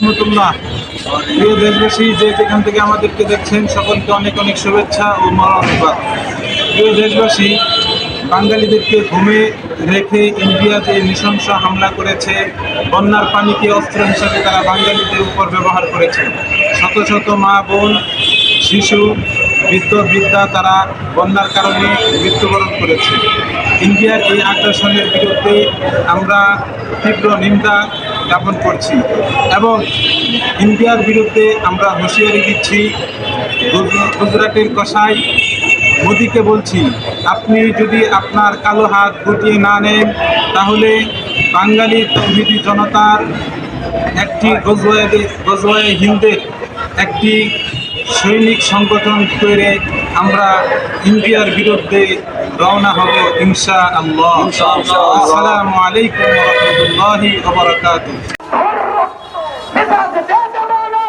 রহমতুল্লাহ প্রিয় দেশবাসী যে যেখান থেকে আমাদেরকে দেখছেন, সকলকে অনেক অনেক শুভেচ্ছা ও মরণবাদ প্রিয় দেশবাসী বাঙালিদেরকে ঘুমে রেখে ইন্ডিয়া যে নৃশংস হামলা করেছে, বন্যার পানিকে অস্ত্র হিসাবে তারা বাঙালিদের উপর ব্যবহার করেছে। শত শত মা, বোন, শিশু, বৃদ্ধ, বৃদ্ধা তারা বন্যার কারণে মৃত্যুবরণ করেছে। ইন্ডিয়ার এই আগ্রাসনের বিরুদ্ধে আমরা তীব্র নিন্দা জ্ঞাপন করছি এবং ইন্ডিয়ার বিরুদ্ধে আমরা হুঁশিয়ারি দিচ্ছি। গুজরাটের কষাই মোদিকে বলছি, আপনি যদি আপনার কালো হাত গুটিয়ে না নেন, তাহলে বাঙালি তৌহিদি জনতার একটি গজওয়ায়ে গজওয়ায়ে হিন্দের একটি সৈনিক সংগঠন তৈরি। আমরা ইন্ডিয়ার বিরুদ্ধে রওনা হব ইনশা আল্লাহ আসসালামু আলাইকুম রহমতুল্লাহি ওবরাকাতুহ মেধাকে দে দেবে না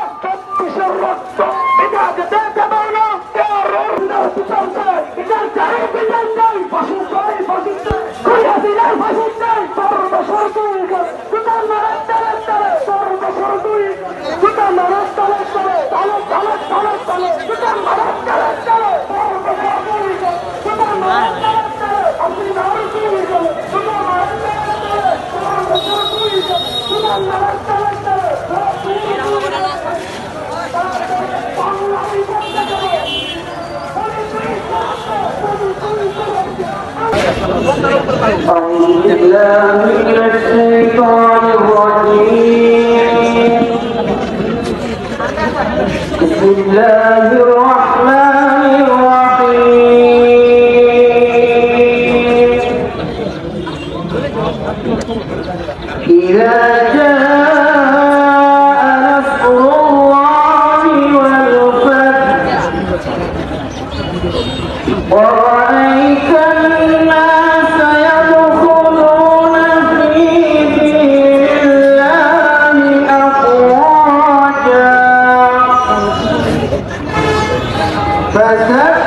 أعوذ بالله من الشيطان الرجيم بسم الله الرحمن الرحيم إذا جاء Fazer